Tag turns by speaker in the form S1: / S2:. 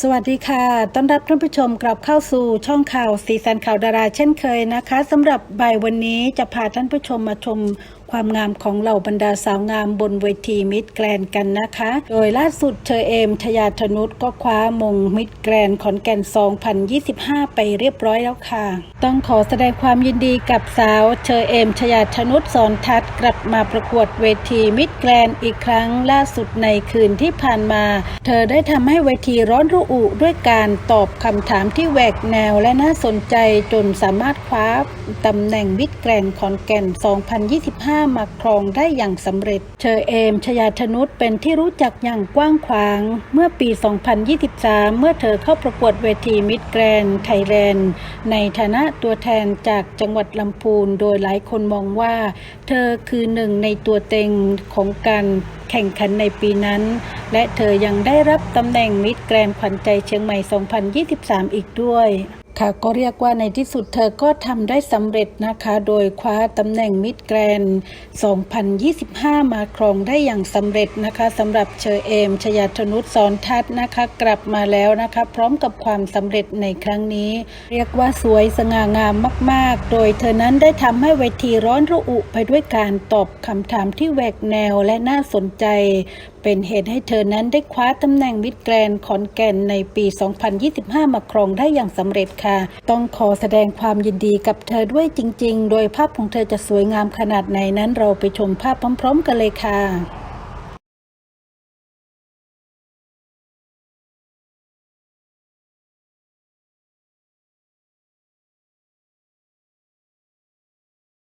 S1: สวัสดีค่ะ ต้อนรับท่านผู้ชมกลับเข้าสู่ช่องข่าวสีสันข่าวดาราเช่นเคยนะคะสำหรับบ่ายวันนี้จะพาท่านผู้ชมมาชม ความงามของเหล่าบรรดาสาวงามบนเวทีมิดแกรนกันนะคะ โดยล่าสุดเชอเอมชยาธนุษก็คว้ามงมิดแกรนขอนแก่น 2025 ไปเรียบร้อยแล้วค่ะ ต้องขอแสดงความยินดีกับสาวเชอเอมชยาธนุษสอนทัศน์กลับมาประกวดเวทีมิดแกรนอีกครั้งล่าสุดในคืนที่ผ่านมา เธอได้ทำให้เวทีร้อนระอุด้วยการตอบคำถามที่แหวกแนวและน่าสนใจจนสามารถคว้าตำแหน่งมิดแกรนขอนแก่น 2025มาครองได้อย่างสำเร็จ เชอเอมชยาธนุษเป็นที่รู้จักอย่างกว้างขวาง เมื่อปี 2023 เมื่อเธอเข้าประกวดเวทีมิดแกรนไทยแลนด์ในฐานะตัวแทนจากจังหวัดลำพูน โดยหลายคนมองว่า เธอคือหนึ่งในตัวเต็งของการแข่งขันในปีนั้น และเธอยังได้รับตำแหน่งมิดแกรนขวัญใจเชียงใหม่ 2023 อีกด้วย ก็เรียกว่าในที่สุดเธอก็ทำได้สำเร็จนะคะ โดยคว้าตำแหน่งมิดแกรน2025 มาครองได้อย่างสำเร็จนะคะสำหรับเชอเอม ชยาธนุษสอนทัศน์นะคะ กลับมาแล้วนะคะ พร้อมกับความสำเร็จในครั้งนี้ เรียกว่าสวยสง่างามมาก ๆ โดยเธอนั้นได้ทำให้เวทีร้อนระอุไปด้วยการตอบคำถามที่แหวกแนวและน่าสนใจ เป็นเหตุให้เธอนั้นได้คว้าตำแหน่งมิดแกรนขอนแก่นในปี 2025 มาครองได้อย่างสำเร็จค่ะต้องขอแสดงความยินดีกับเธอด้วยจริง ๆ โดยภาพของเธอจะสวยงามขนาดไหนนั้นเราไปชมภาพพร้อม ๆ กันเลยค่ะ